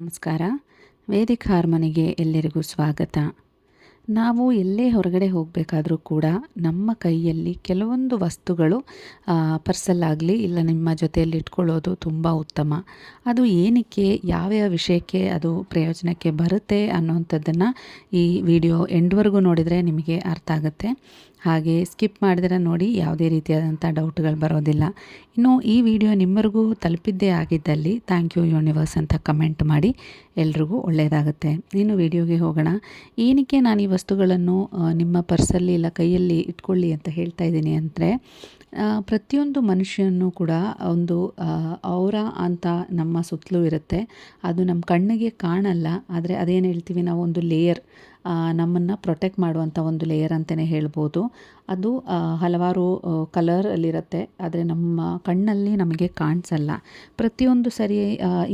ನಮಸ್ಕಾರ. ವೇದಿಕ್ ಹಾರ್ಮೋನಿಗೆ ಎಲ್ಲರಿಗೂ ಸ್ವಾಗತ. ನಾವು ಎಲ್ಲೇ ಹೊರಗಡೆ ಹೋಗಬೇಕಾದ್ರೂ ಕೂಡ ನಮ್ಮ ಕೈಯಲ್ಲಿ ಕೆಲವೊಂದು ವಸ್ತುಗಳು ಪರ್ಸಲ್ಲಾಗಲಿ ಇಲ್ಲ ನಿಮ್ಮ ಜೊತೆಯಲ್ಲಿ ಇಟ್ಕೊಳ್ಳೋದು ತುಂಬ ಉತ್ತಮ. ಅದು ಏನಕ್ಕೆ, ಯಾವ್ಯಾವ ವಿಷಯಕ್ಕೆ ಅದು ಪ್ರಯೋಜನಕ್ಕೆ ಬರುತ್ತೆ ಅನ್ನೋವಂಥದ್ದನ್ನು ಈ ವಿಡಿಯೋ ಎಂಡ್ವರೆಗೂ ನೋಡಿದರೆ ನಿಮಗೆ ಅರ್ಥ ಆಗುತ್ತೆ. ಹಾಗೆ ಸ್ಕಿಪ್ ಮಾಡಿದ್ರೆ ನೋಡಿ, ಯಾವುದೇ ರೀತಿಯಾದಂಥ ಡೌಟ್ಗಳು ಬರೋದಿಲ್ಲ. ಇನ್ನು ಈ ವಿಡಿಯೋ ನಿಮ್ಮರಿಗೂ ತಲುಪಿದ್ದೇ ಆಗಿದ್ದಲ್ಲಿ ಥ್ಯಾಂಕ್ ಯು ಯೂನಿವರ್ಸ್ ಅಂತ ಕಮೆಂಟ್ ಮಾಡಿ. ಎಲ್ರಿಗೂ ಒಳ್ಳೆಯದಾಗುತ್ತೆ. ಇನ್ನು ವಿಡಿಯೋಗೆ ಹೋಗೋಣ. ಏನಕ್ಕೆ ನಾನು ವಸ್ತುಗಳನ್ನು ನಿಮ್ಮ ಪರ್ಸಲ್ಲಿ ಇಲ್ಲ ಕೈಯಲ್ಲಿ ಇಟ್ಕೊಳ್ಳಿ ಅಂತ ಹೇಳ್ತಾ ಇದ್ದೀನಿ ಅಂದರೆ ಪ್ರತಿಯೊಂದು ಮನುಷ್ಯನೂ ಕೂಡ ಒಂದು ಔರ ಅಂತ ನಮ್ಮ ಸುತ್ತಲೂ ಇರುತ್ತೆ. ಅದು ನಮ್ಮ ಕಣ್ಣಿಗೆ ಕಾಣಲ್ಲ, ಆದರೆ ಅದೇನು ಹೇಳ್ತೀವಿ ನಾವು ಒಂದು ಲೇಯರ್ ನಮ್ಮನ್ನು ಪ್ರೊಟೆಕ್ಟ್ ಮಾಡುವಂಥ ಒಂದು ಲೇಯರ್ ಅಂತಲೇ ಹೇಳ್ಬೋದು. ಅದು ಹಲವಾರು ಕಲರಲ್ಲಿರುತ್ತೆ. ಆದರೆ ನಮ್ಮ ಕಣ್ಣಲ್ಲಿ ನಮಗೆ ಕಾಣಿಸಲ್ಲ. ಪ್ರತಿಯೊಂದು ಸರಿ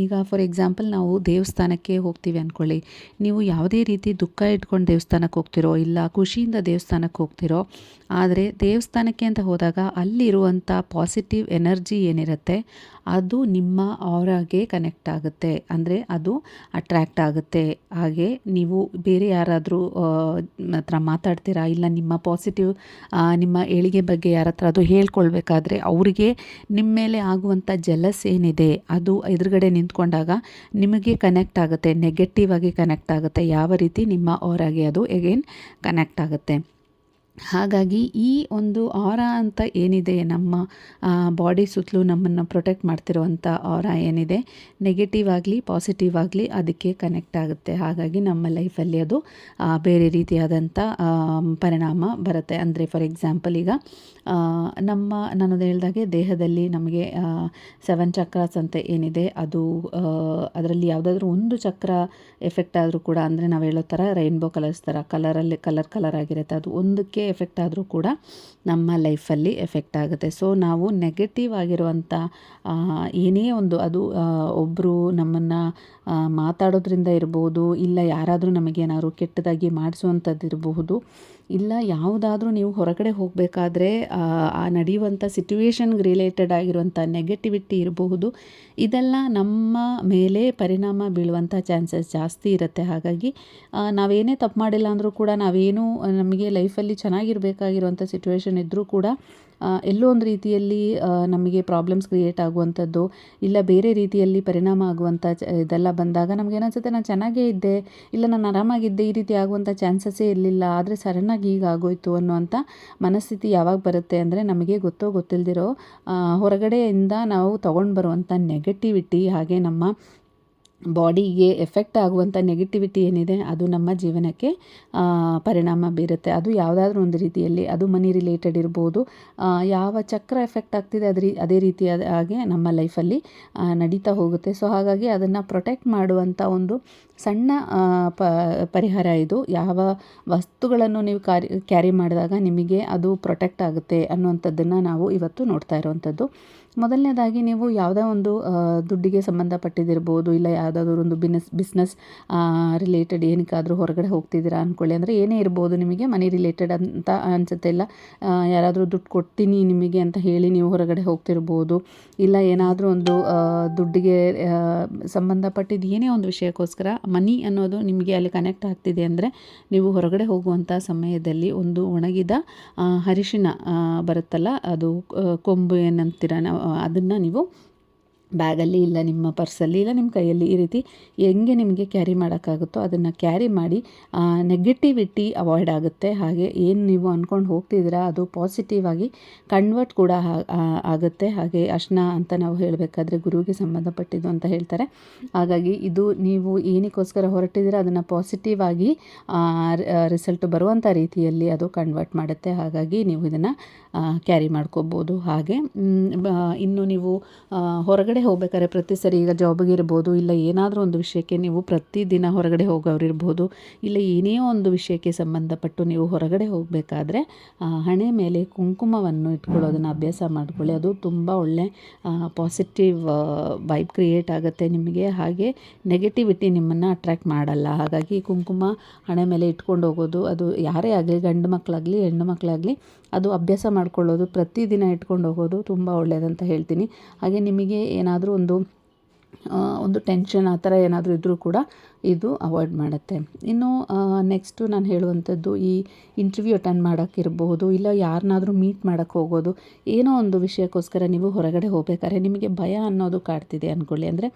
ಈಗ ಫಾರ್ ಎಕ್ಸಾಂಪಲ್ ನಾವು ದೇವಸ್ಥಾನಕ್ಕೆ ಹೋಗ್ತೀವಿ ಅಂದ್ಕೊಳ್ಳಿ ನೀವು ಯಾವುದೇ ರೀತಿ ದುಃಖ ಇಟ್ಕೊಂಡು ದೇವಸ್ಥಾನಕ್ಕೆ ಹೋಗ್ತಿರೋ, ಇಲ್ಲ ಖುಷಿಯಿಂದ ದೇವಸ್ಥಾನಕ್ಕೆ ಹೋಗ್ತಿರೋ, ಆದರೆ ದೇವಸ್ಥಾನಕ್ಕೆ ಅಂತ ಹೋದಾಗ ಅಲ್ಲಿರುವಂಥ ಪಾಸಿಟಿವ್ ಎನರ್ಜಿ ಏನಿರುತ್ತೆ, ಅದು ನಿಮ್ಮ ಅವರಾಗೆ ಕನೆಕ್ಟ್ ಆಗುತ್ತೆ. ಅಂದರೆ ಅದು ಅಟ್ರ್ಯಾಕ್ಟ್ ಆಗುತ್ತೆ. ಹಾಗೆ ನೀವು ಬೇರೆ ಯಾರಾದರೂ ಹತ್ರ ಮಾತಾಡ್ತೀರಾ, ಇಲ್ಲ ನಿಮ್ಮ ಪಾಸಿಟಿವ್ ನಿಮ್ಮ ಏಳಿಗೆ ಬಗ್ಗೆ ಯಾರ ಹತ್ರ ಅದು ಹೇಳ್ಕೊಳ್ಬೇಕಾದ್ರೆ ಅವರಿಗೆ ನಿಮ್ಮ ಮೇಲೆ ಆಗುವಂಥ ಜಲಸ್ ಏನಿದೆ, ಅದು ಎದುರುಗಡೆ ನಿಂತ್ಕೊಂಡಾಗ ನಿಮಗೆ ಕನೆಕ್ಟ್ ಆಗುತ್ತೆ ನೆಗೆಟಿವ್ ಆಗಿ ಕನೆಕ್ಟ್ ಆಗುತ್ತೆ, ಯಾವ ರೀತಿ ನಿಮ್ಮ ಅವರಾಗಿ ಅದು ಎಗೇನ್ ಕನೆಕ್ಟ್ ಆಗುತ್ತೆ. ಹಾಗಾಗಿ ಈ ಒಂದು ಆರ ಅಂತ ಏನಿದೆ, ನಮ್ಮ ಬಾಡಿ ಸುತ್ತಲೂ ನಮ್ಮನ್ನು ಪ್ರೊಟೆಕ್ಟ್ ಮಾಡ್ತಿರುವಂಥ ಆರ ಏನಿದೆ ನೆಗೆಟಿವ್ ಆಗಲಿ ಪಾಸಿಟಿವ್ ಆಗಲಿ ಅದಕ್ಕೆ ಕನೆಕ್ಟ್ ಆಗುತ್ತೆ. ಹಾಗಾಗಿ ನಮ್ಮ ಲೈಫಲ್ಲಿ ಅದು ಬೇರೆ ರೀತಿಯಾದಂಥ ಪರಿಣಾಮ ಬರುತ್ತೆ. ಅಂದರೆ ಫಾರ್ ಎಕ್ಸಾಂಪಲ್ ಈಗ ನಮ್ಮ ನಾನು ಹೇಳ್ದಾಗೆ ದೇಹದಲ್ಲಿ ನಮಗೆ ಸೆವೆನ್ ಚಕ್ರಾಸ್ ಅಂತ ಏನಿದೆ, ಅದು ಅದರಲ್ಲಿ ಯಾವುದಾದ್ರೂ ಒಂದು ಚಕ್ರ ಎಫೆಕ್ಟ್ ಆದರೂ ಕೂಡ, ಅಂದರೆ ನಾವು ಹೇಳೋ ಥರ ರೈನ್ಬೋ ಕಲರ್ಸ್ ಥರ ಕಲರಲ್ಲಿ ಕಲರ್ ಕಲರ್ ಆಗಿರುತ್ತೆ. ಅದು ಒಂದಕ್ಕೆ ಎಫೆಕ್ಟ್ ಆದರೂ ಕೂಡ ನಮ್ಮ ಲೈಫಲ್ಲಿ ಎಫೆಕ್ಟ್ ಆಗುತ್ತೆ. ಸೊ ನಾವು ನೆಗೆಟಿವ್ ಆಗಿರುವಂಥ ಏನೇ ಒಂದು ಅದು ಒಬ್ಬರು ನಮ್ಮನ್ನು ಮಾತಾಡೋದ್ರಿಂದ ಇರ್ಬೋದು, ಇಲ್ಲ ಯಾರಾದರೂ ನಮಗೇನಾದ್ರು ಕೆಟ್ಟದಾಗಿ ಮಾಡಿಸುವಂಥದ್ದು ಇರಬಹುದು ಇಲ್ಲ ಯಾವುದಾದ್ರೂ ನೀವು ಹೊರಗಡೆ ಹೋಗಬೇಕಾದ್ರೆ, ಆ ನಡೆಯುವಂಥ ಸಿಚುವೇಶನ್ಗೆ ರಿಲೇಟೆಡ್ ಆಗಿರುವಂಥ ನೆಗೆಟಿವಿಟಿ ಇರಬಹುದು ಇದೆಲ್ಲ ನಮ್ಮ ಮೇಲೆ ಪರಿಣಾಮ ಬೀಳುವಂಥ ಚಾನ್ಸಸ್ ಜಾಸ್ತಿ ಇರುತ್ತೆ. ಹಾಗಾಗಿ ನಾವೇನೇ ತಪ್ಪು ಮಾಡಿಲ್ಲ ಅಂದರೂ ಕೂಡ ನಾವೇನು, ನಮಗೆ ಲೈಫಲ್ಲಿ ಚೆನ್ನಾಗಿರಬೇಕಾಗಿರುವಂಥ ಸಿಚುವೇಶನ್ ಇದ್ದರೂ ಕೂಡ ಎಲ್ಲೋ ಒಂದು ರೀತಿಯಲ್ಲಿ ನಮಗೆ ಪ್ರಾಬ್ಲಮ್ಸ್ ಕ್ರಿಯೇಟ್ ಆಗುವಂಥದ್ದು, ಇಲ್ಲ ಬೇರೆ ರೀತಿಯಲ್ಲಿ ಪರಿಣಾಮ ಆಗುವಂಥ ಇದೆಲ್ಲ ಬಂದಾಗ ನಮಗೇನಿಸುತ್ತೆ ನಾನು ಚೆನ್ನಾಗೇ ಇದ್ದೆ, ಇಲ್ಲ ನಾನು ಆರಾಮಾಗಿದ್ದೆ, ಈ ರೀತಿ ಆಗುವಂಥ ಚಾನ್ಸಸ್ಸೇ ಇರಲಿಲ್ಲ, ಆದರೆ ಸಡನ್ನಾಗಿ ಈಗ ಆಗೋಯ್ತು ಅನ್ನುವಂಥ ಮನಸ್ಥಿತಿ ಯಾವಾಗ ಬರುತ್ತೆ ಅಂದರೆ ನಮಗೆ ಗೊತ್ತೋ ಗೊತ್ತಿಲ್ಲದಿರೋ ಹೊರಗಡೆಯಿಂದ ನಾವು ತೊಗೊಂಡು ಬರುವಂಥ ನೆಗೆಟಿವಿಟಿ ಹಾಗೆ ನಮ್ಮ ಬಾಡಿಗೆ ಎಫೆಕ್ಟ್ ಆಗುವಂಥ ನೆಗೆಟಿವಿಟಿ ಏನಿದೆ, ಅದು ನಮ್ಮ ಜೀವನಕ್ಕೆ ಪರಿಣಾಮ ಬೀರುತ್ತೆ. ಅದು ಯಾವುದಾದ್ರೂ ಒಂದು ರೀತಿಯಲ್ಲಿ ಅದು ಮನಿ ರಿಲೇಟೆಡ್ ಇರ್ಬೋದು. ಯಾವ ಚಕ್ರ ಎಫೆಕ್ಟ್ ಆಗ್ತಿದೆ ಅದ್ರ, ಅದೇ ರೀತಿಯಾದ ಹಾಗೆ ನಮ್ಮ ಲೈಫಲ್ಲಿ ನಡೀತಾ ಹೋಗುತ್ತೆ. ಸೊ, ಹಾಗಾಗಿ ಅದನ್ನು ಪ್ರೊಟೆಕ್ಟ್ ಮಾಡುವಂಥ ಒಂದು ಸಣ್ಣ ಪ, ಪರಿಹಾರ ಇದು. ಯಾವ ವಸ್ತುಗಳನ್ನು ನೀವು ಕ್ಯಾರಿ ಕ್ಯಾರಿ ಮಾಡಿದಾಗ ನಿಮಗೆ ಅದು ಪ್ರೊಟೆಕ್ಟ್ ಆಗುತ್ತೆ ಅನ್ನುವಂಥದ್ದನ್ನು ನಾವು ಇವತ್ತು ನೋಡ್ತಾ ಇರುವಂಥದ್ದು. ಮೊದಲನೇದಾಗಿ ನೀವು ಯಾವುದೇ ಒಂದು ದುಡ್ಡಿಗೆ ಸಂಬಂಧಪಟ್ಟಿದ್ದಿರ್ಬೋದು, ಇಲ್ಲ ಯಾವುದಾದ್ರೂ ಒಂದು ಬಿಸ್ನೆಸ್ ಬಿಸ್ನೆಸ್ ರಿಲೇಟೆಡ್ ಏನಕ್ಕಾದರೂ ಹೊರಗಡೆ ಹೋಗ್ತಿದ್ದೀರಾ ಅಂದ್ಕೊಳ್ಳಿ ಅಂದರೆ ಏನೇ ಇರ್ಬೋದು ನಿಮಗೆ ಮನಿ ರಿಲೇಟೆಡ್ ಅಂತ ಅನಿಸುತ್ತೆ. ಇಲ್ಲ ಯಾರಾದರೂ ದುಡ್ಡು ಕೊಡ್ತೀನಿ ನಿಮಗೆ ಅಂತ ಹೇಳಿ ನೀವು ಹೊರಗಡೆ ಹೋಗ್ತಿರ್ಬೋದು, ಇಲ್ಲ ಏನಾದರೂ ಒಂದು ದುಡ್ಡಿಗೆ ಸಂಬಂಧಪಟ್ಟಿದ್ದು ಏನೇ ಒಂದು ವಿಷಯಕ್ಕೋಸ್ಕರ ಮನಿ ಅನ್ನೋದು ನಿಮಗೆ ಅಲ್ಲಿ ಕನೆಕ್ಟ್ ಆಗ್ತಿದೆ ಅಂದರೆ ನೀವು ಹೊರಗಡೆ ಹೋಗುವಂಥ ಸಮಯದಲ್ಲಿ ಒಂದು ಒಣಗಿದ ಹರಿಶಿನ ಬರುತ್ತಲ್ಲ, ಅದು ಕೊಂಬು ಏನಂತೀರ ನಾವು ಅದನ್ನು ನೀವು ಬ್ಯಾಗಲ್ಲಿ ಇಲ್ಲ, ನಿಮ್ಮ ಪರ್ಸಲ್ಲಿ ಇಲ್ಲ, ನಿಮ್ಮ ಕೈಯಲ್ಲಿ ಈ ರೀತಿ ಹೆಂಗೆ ನಿಮಗೆ ಕ್ಯಾರಿ ಮಾಡೋಕ್ಕಾಗುತ್ತೋ ಅದನ್ನು ಕ್ಯಾರಿ ಮಾಡಿ ನೆಗೆಟಿವಿಟಿ ಅವಾಯ್ಡ್ ಆಗುತ್ತೆ. ಹಾಗೆ ಏನು ನೀವು ಅಂದ್ಕೊಂಡು ಹೋಗ್ತಿದ್ದೀರಾ, ಅದು ಪಾಸಿಟಿವ್ ಆಗಿ ಕನ್ವರ್ಟ್ ಕೂಡ ಆಗುತ್ತೆ. ಹಾಗೆ ಅಶ್ನ ಅಂತ ನಾವು ಹೇಳಬೇಕಾದ್ರೆ ಗುರುವಿಗೆ ಸಂಬಂಧಪಟ್ಟಿದ್ದು ಅಂತ ಹೇಳ್ತಾರೆ. ಹಾಗಾಗಿ ಇದು ನೀವು ಏನಕ್ಕೋಸ್ಕರ ಹೊರಟಿದ್ದೀರಾ, ಅದನ್ನು ಪಾಸಿಟಿವ್ ಆಗಿ ರಿಸಲ್ಟ್ ಬರುವಂಥ ರೀತಿಯಲ್ಲಿ ಅದು ಕನ್ವರ್ಟ್ ಮಾಡುತ್ತೆ. ಹಾಗಾಗಿ ನೀವು ಇದನ್ನು ಕ್ಯಾರಿ ಮಾಡ್ಕೋಬೋದು. ಹಾಗೆ ಇನ್ನು ನೀವು ಹೊರಗಡೆ ಹೋಗ್ಬೇಕಾದ್ರೆ ಪ್ರತಿ ಸರಿ ಈಗ ಜಾಬ್ಗೆ ಇರ್ಬೋದು, ಇಲ್ಲ ಏನಾದರೂ ಒಂದು ವಿಷಯಕ್ಕೆ ನೀವು ಪ್ರತಿದಿನ ಹೊರಗಡೆ ಹೋಗೋರಿರ್ಬೋದು ಇಲ್ಲ ಏನೇ ಒಂದು ವಿಷಯಕ್ಕೆ ಸಂಬಂಧಪಟ್ಟು ನೀವು ಹೊರಗಡೆ ಹೋಗಬೇಕಾದ್ರೆ ಹಣೆ ಮೇಲೆ ಕುಂಕುಮವನ್ನು ಇಟ್ಕೊಳ್ಳೋದನ್ನು ಅಭ್ಯಾಸ ಮಾಡ್ಕೊಳ್ಳಿ. ಅದು ತುಂಬ ಒಳ್ಳೆ ಪಾಸಿಟಿವ್ ವೈಬ್ ಕ್ರಿಯೇಟ್ ಆಗುತ್ತೆ ನಿಮಗೆ. ಹಾಗೆ ನೆಗೆಟಿವಿಟಿ ನಿಮ್ಮನ್ನು ಅಟ್ರ್ಯಾಕ್ಟ್ ಮಾಡಲ್ಲ. ಹಾಗಾಗಿ ಕುಂಕುಮ ಹಣೆ ಮೇಲೆ ಇಟ್ಕೊಂಡು ಹೋಗೋದು, ಅದು ಯಾರೇ ಆಗಲಿ, ಗಂಡು ಮಕ್ಕಳಾಗಲಿ ಹೆಣ್ಣು ಮಕ್ಕಳಾಗಲಿ ಅದು ಅಭ್ಯಾಸ ಮಾಡ್ಕೊಳ್ಳೋದು, ಪ್ರತಿದಿನ ಇಟ್ಕೊಂಡು ಹೋಗೋದು ತುಂಬ ಒಳ್ಳೆಯದಂತ ಹೇಳ್ತೀನಿ. ಹಾಗೆ ನಿಮಗೆ ಏನಾದರೂ ಒಂದು ಆ, ಒಂದು ಟೆನ್ಷನ್ ಆ ಥರ ಏನಾದರೂ ಇದ್ದರೂ ಕೂಡ ಇದು ಅವಾಯ್ಡ್ ಮಾಡುತ್ತೆ. ಇನ್ನು ನೆಕ್ಸ್ಟು ನಾನು ಹೇಳುವಂಥದ್ದು ಈ ಇಂಟರ್ವ್ಯೂ ಅಟೆಂಡ್ ಮಾಡೋಕ್ಕಿರ್ಬೋದು ಇಲ್ಲ ಯಾರನ್ನಾದ್ರೂ ಮೀಟ್ ಮಾಡೋಕ್ಕೆ ಹೋಗೋದು, ಏನೋ ಒಂದು ವಿಷಯಕ್ಕೋಸ್ಕರ ನೀವು ಹೊರಗಡೆ ಹೋಗ್ಬೇಕಾದ್ರೆ ನಿಮಗೆ ಭಯ ಅನ್ನೋದು ಕಾಡ್ತಿದೆ ಅಂದ್ಕೊಳ್ಳಿ ಅಂದರೆ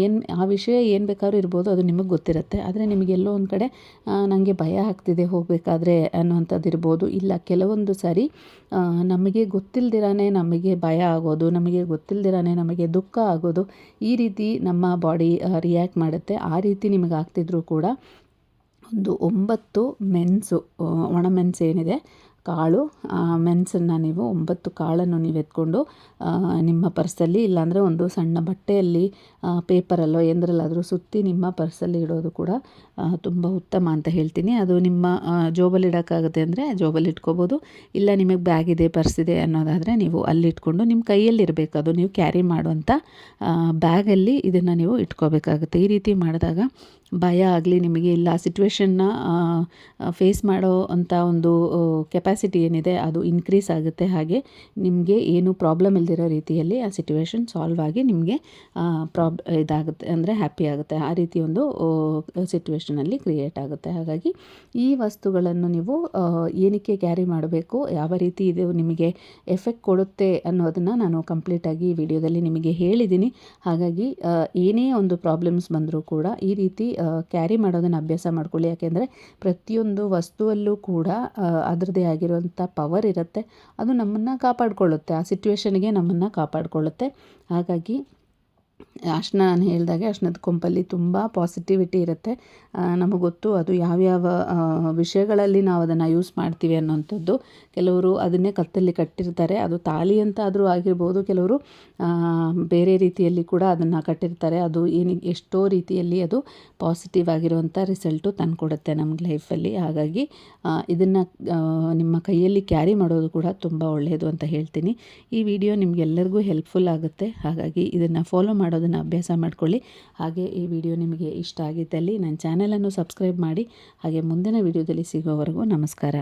ಏನು, ಆ ವಿಷಯ ಏನು ಬೇಕಾದ್ರೂ ಇರ್ಬೋದು, ಅದು ನಿಮಗೆ ಗೊತ್ತಿರುತ್ತೆ. ಆದರೆ ನಿಮಗೆಲ್ಲೋ ಒಂದು ಕಡೆ ನನಗೆ ಭಯ ಆಗ್ತಿದೆ ಹೋಗಬೇಕಾದ್ರೆ ಅನ್ನುವಂಥದ್ದು ಇರ್ಬೋದು. ಇಲ್ಲ, ಕೆಲವೊಂದು ಸಾರಿ ನಮಗೆ ಗೊತ್ತಿಲ್ದಿರಾನೇ ನಮಗೆ ಭಯ ಆಗೋದು, ನಮಗೆ ಗೊತ್ತಿಲ್ದಿರಾನೇ ನಮಗೆ ದುಃಖ ಆಗೋದು, ಈ ರೀತಿ ನಮ್ಮ ಬಾಡಿ ರಿಯಾಕ್ಟ್ ಮಾಡುತ್ತೆ. ಆ ರೀತಿ ನಿಮಗೆ ಆಗ್ತಿದ್ರು ಕೂಡ ಒಂದು ಒಂಬತ್ತು ಮೆಣಸು ಒಣಮೆಣಸು ಒಣ ಮೆಣಸು ಏನಿದೆ ಕಾಳು ಮೆಣಸನ್ನು ನೀವು ಒಂಬತ್ತು ಕಾಳನ್ನು ನೀವು ಎತ್ಕೊಂಡು ನಿಮ್ಮ ಪರ್ಸಲ್ಲಿ ಇಲ್ಲಾಂದರೆ ಒಂದು ಸಣ್ಣ ಬಟ್ಟೆಯಲ್ಲಿ ಪೇಪರಲ್ಲೋ ಎಂದ್ರಲ್ಲಾದರೂ ಸುತ್ತಿ ನಿಮ್ಮ ಪರ್ಸಲ್ಲಿ ಇಡೋದು ಕೂಡ ತುಂಬ ಉತ್ತಮ ಅಂತ ಹೇಳ್ತೀನಿ. ಅದು ನಿಮ್ಮ ಜೋಬಲ್ಲಿ ಇಡೋಕ್ಕಾಗುತ್ತೆ ಅಂದರೆ ಜೋಬಲ್ಲಿ ಇಟ್ಕೋಬೋದು. ಇಲ್ಲ ನಿಮಗೆ ಬ್ಯಾಗ್ ಇದೆ, ಪರ್ಸ್ ಇದೆ ಅನ್ನೋದಾದರೆ ನೀವು ಅಲ್ಲಿ ಇಟ್ಕೊಂಡು ನಿಮ್ಮ ಕೈಯಲ್ಲಿರಬೇಕು ಅದು ನೀವು ಕ್ಯಾರಿ ಮಾಡುವಂಥ ಬ್ಯಾಗಲ್ಲಿ ಇದನ್ನು ನೀವು ಇಟ್ಕೋಬೇಕಾಗುತ್ತೆ. ಈ ರೀತಿ ಮಾಡಿದಾಗ ಭಯ ಆಗಲಿ ನಿಮಗೆ ಇಲ್ಲ. ಸಿಚುವೇಷನ್ನ ಫೇಸ್ ಮಾಡೋ ಅಂಥ ಒಂದು ಕೆಪಾಸಿಟಿ ಏನಿದೆ ಅದು ಇನ್ಕ್ರೀಸ್ ಆಗುತ್ತೆ. ಹಾಗೆ ನಿಮಗೆ ಏನು ಪ್ರಾಬ್ಲಮ್ ಇಲ್ದಿರೋ ರೀತಿಯಲ್ಲಿ ಆ ಸಿಚುವೇಶನ್ ಸಾಲ್ವ್ ಆಗಿ ನಿಮಗೆ ಪ್ರಾಬ್ ಇದಾಗುತ್ತೆ. ಅಂದರೆ ಹ್ಯಾಪಿ ಆಗುತ್ತೆ. ಆ ರೀತಿ ಒಂದು ಸಿಚುವೇಶನಲ್ಲಿ ಕ್ರಿಯೇಟ್ ಆಗುತ್ತೆ. ಹಾಗಾಗಿ ಈ ವಸ್ತುಗಳನ್ನು ನೀವು ಏನಕ್ಕೆ ಕ್ಯಾರಿ ಮಾಡಬೇಕು, ಯಾವ ರೀತಿ ಇದು ನಿಮಗೆ ಎಫೆಕ್ಟ್ ಕೊಡುತ್ತೆ ಅನ್ನೋದನ್ನು ನಾನು ಕಂಪ್ಲೀಟಾಗಿ ಈ ವಿಡಿಯೋದಲ್ಲಿ ನಿಮಗೆ ಹೇಳಿದ್ದೀನಿ. ಹಾಗಾಗಿ ಏನೇ ಒಂದು ಪ್ರಾಬ್ಲಮ್ಸ್ ಬಂದರೂ ಕೂಡ ಈ ರೀತಿ ಕ್ಯಾರಿ ಮಾಡೋದನ್ನು ಅಭ್ಯಾಸ ಮಾಡ್ಕೊಳ್ಳಿ. ಯಾಕೆಂದರೆ ಪ್ರತಿಯೊಂದು ವಸ್ತುವಲ್ಲೂ ಕೂಡ ಅದರದೇ ಆಗಿರುವಂಥ ಪವರ್ ಇರುತ್ತೆ. ಅದು ನಮ್ಮನ್ನು ಕಾಪಾಡಿಕೊಳ್ಳುತ್ತೆ. ಆ ಸಿಚುವೇಶನ್ಗೆ ನಮ್ಮನ್ನು ಕಾಪಾಡಿಕೊಳ್ಳುತ್ತೆ. ಹಾಗಾಗಿ ಅರ್ಶಿನ ನಾನು ಹೇಳಿದಾಗೆ ಅರ್ಶಿನದ ಕೊಂಪಲ್ಲಿ ತುಂಬ ಪಾಸಿಟಿವಿಟಿ ಇರುತ್ತೆ. ನಮಗೆ ಗೊತ್ತು ಅದು ಯಾವ್ಯಾವ ವಿಷಯಗಳಲ್ಲಿ ನಾವು ಅದನ್ನು ಯೂಸ್ ಮಾಡ್ತೀವಿ ಅನ್ನೋವಂಥದ್ದು ಕೆಲವರು ಅದನ್ನೇ ಕತ್ತಲ್ಲಿ ಕಟ್ಟಿರ್ತಾರೆ. ಅದು ತಾಲಿ ಅಂತ ಆದರೂ ಆಗಿರ್ಬೋದು. ಕೆಲವರು ಬೇರೆ ರೀತಿಯಲ್ಲಿ ಕೂಡ ಅದನ್ನು ಕಟ್ಟಿರ್ತಾರೆ. ಅದು ಏನು, ಎಷ್ಟೋ ರೀತಿಯಲ್ಲಿ ಅದು ಪಾಸಿಟಿವ್ ಆಗಿರುವಂಥ ರಿಸಲ್ಟು ತಂದುಕೊಡುತ್ತೆ ನಮ್ಗೆ ಲೈಫಲ್ಲಿ ಹಾಗಾಗಿ ಇದನ್ನು ನಿಮ್ಮ ಕೈಯಲ್ಲಿ ಕ್ಯಾರಿ ಮಾಡೋದು ಕೂಡ ತುಂಬ ಒಳ್ಳೆಯದು ಅಂತ ಹೇಳ್ತೀನಿ. ಈ ವಿಡಿಯೋ ನಿಮಗೆಲ್ಲರಿಗೂ ಹೆಲ್ಪ್ಫುಲ್ ಆಗುತ್ತೆ. ಹಾಗಾಗಿ ಇದನ್ನು ಫಾಲೋ ಮಾಡೋದನ್ನು ಅಭ್ಯಾಸ ಮಾಡಿಕೊಳ್ಳಿ. ಹಾಗೆ ಈ ವಿಡಿಯೋ ನಿಮಗೆ ಇಷ್ಟ ಆಗಿದ್ದಲ್ಲಿ ನನ್ನ ಚಾನಲನ್ನು ಸಬ್ಸ್ಕ್ರೈಬ್ ಮಾಡಿ. ಹಾಗೆ ಮುಂದಿನ ವಿಡಿಯೋದಲ್ಲಿ ಸಿಗೋವರೆಗೂ ನಮಸ್ಕಾರ.